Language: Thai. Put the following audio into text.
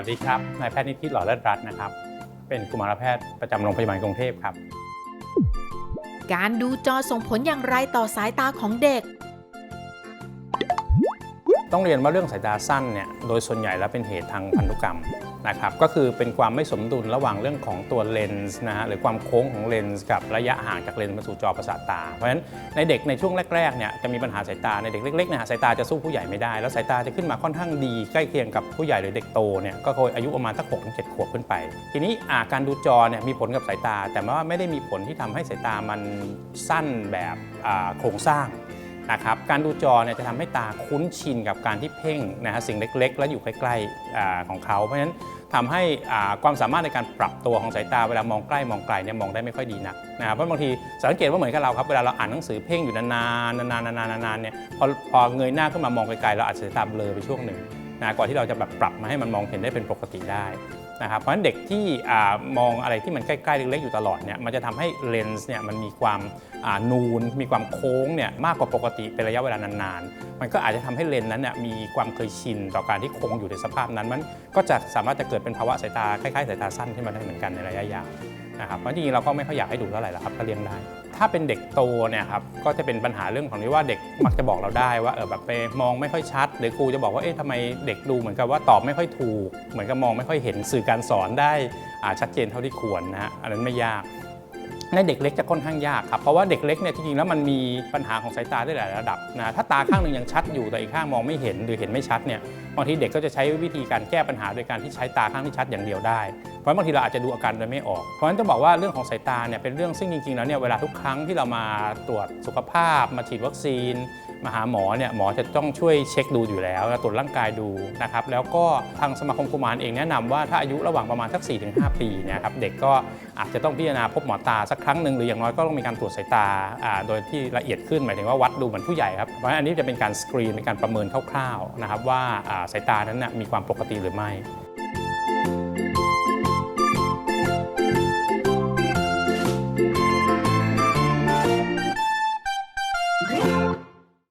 ัสดีครับ นายแพทย์นิติหล่อเลิศรัตน์นะครับ เป็นกุมารแพทย์ประจำโรงพยาบาลกรุงเทพครับ การดูจอส่งผลอย่างไรต่อสายตาของเด็ก ต้องเรียนว่าเรื่องสายตาสั้นเนี่ยโดยส่วนใหญ่แล้วเป็นเหตุทางพันธุกรรมนะครับก็คือเป็นความไม่สมดุลระหว่างเรื่องของตัวเลนส์นะฮะหรือความโค้งของเลนส์กับระยะห่างจากเลนส์มาสู่จอประสาทตา เพราะฉะนั้นในเด็กในช่วงแรกๆเนี่ยจะมีปัญหาสายตาในเด็กเล็กๆนี่ยสายตาจะสู้ผู้ใหญ่ไม่ได้ แล้วสายตาจะขึ้นมาค่อนข้างดีใกล้เคียงกับผู้ใหญ่หรือเด็กโตเนี่ยก็คืออายุประมาณสัก6ถึง7ขวบขึ้นไป ทีนี้อาการดูจอเนี่ยมีผลกับสายตา แต่ว่าไม่ได้มีผลที่ทำให้สายตามันสั้นแบบโครงสร้าง นะครับการดูจอเนี่ยจะทำให้ตาคุ้นชินกับการที่เพ่งนะฮะสิ่งเล็ก ๆ แล้วอยู่ใกล้ๆของเขา เพราะฉะนั้นทำให้ความสามารถในการปรับตัวของสายตาเวลามองใกล้มองไกลเนี่ยมองได้ไม่ค่อยดีนักนะครับเพราะบางทีสังเกตว่าเหมือนกับเราครับเวลาเราอ่านหนังสือเพ่งอยู่นานๆนานๆนานๆนานๆเนี่ยพอพอเงยหน้าขึ้นมามองไกลๆเราอาจจะสายตาเบลอไปช่วงหนึ่งนะก่อนที่เราจะแบบปรับมาให้มันมองเห็นได้เป็นปกติได้ นะครับเพราะฉะนั้นเด็กที่อมองอะไรที่มันใกล้ๆเล็กๆอยู่ตลอดเนี่ยมันจะทำให้เลนส์เนี่ยมันมีความนูน มีความโค้งเนี่ยมากกว่าปกติเป็นระยะเวลานานๆ มันก็อาจจะทำให้เลนส์นั้นเนี่ยมีความเคยชินต่อการที่โค้งอยู่ในสภาพนั้น มันก็จะสามารถจะเกิดเป็นภาวะสายตาคล้ายๆสายตาสั้นขึ้นมาได้เหมือนกันในระยะยาวนะครับเพราะจริงๆเราก็ไม่ค่อยอยากให้ดูเท่าไหร่ละครับถ้าเลี่ยงได้ ถ้าเป็นเด็กโตเนี่ยครับก็จะเป็นปัญหาเรื่องของที่ว่าเด็กมักจะบอกเราได้ว่าเออแบบไปมองไม่ค่อยชัด หรือครูจะบอกว่าเอ๊ะทำไมเด็กดูเหมือนกับว่าตอบไม่ค่อยถูก เหมือนกับมองไม่ค่อยเห็นสื่อการสอนได้อาชัดเจนเท่าที่ควรนะฮะอันนั้นไม่ยากในเด็กเล็กจะค่อนข้างยากครับเพราะว่าเด็กเล็กเนี่ยจริงๆแล้วมันมีปัญหาของสายตาได้หลายระดับนะถ้าตาข้างหนึ่งยังชัดอยู่แต่อีกข้างมองไม่เห็นหรือเห็นไม่ชัดเนี่ยบางทีเด็กก็จะใช้วิธีการแก้ปัญหาโดยการที่ใช้ตาข้างที่ชัดอย่างเดียวได้ เพราะบางทีเราอาจจะดูอาการโดยไม่ออก เพราะฉะนั้นจะบอกว่าเรื่องของสายตาเนี่ยเป็นเรื่องซึ่งจริงๆแล้วเนี่ยเวลาทุกครั้งที่เรามาตรวจสุขภาพ มาฉีดวัคซีน มาหาหมอเนี่ยหมอจะต้องช่วยเช็คดูอยู่แล้วตรวจร่างกายดูนะครับแล้วก็ทางสมาคมกุมารเองแนะนำว่าถ้าอายุระหว่างประมาณสัก 4-5 ปีเนี่ยครับเด็กก็อาจจะต้องพิจารณาพบหมอตาสักครั้งหนึ่งหรืออย่างน้อยก็ต้องมีการตรวจสายตาโดยที่ละเอียดขึ้นหมายถึงว่าวัดดูเหมือนผู้ใหญ่ครับเพราะฉะนั้นอันนี้จะเป็นการสกรีนเป็นการประเมินคร่าวๆนะครับว่าอ่าสายตานั้นนะมีความปกติหรือไม่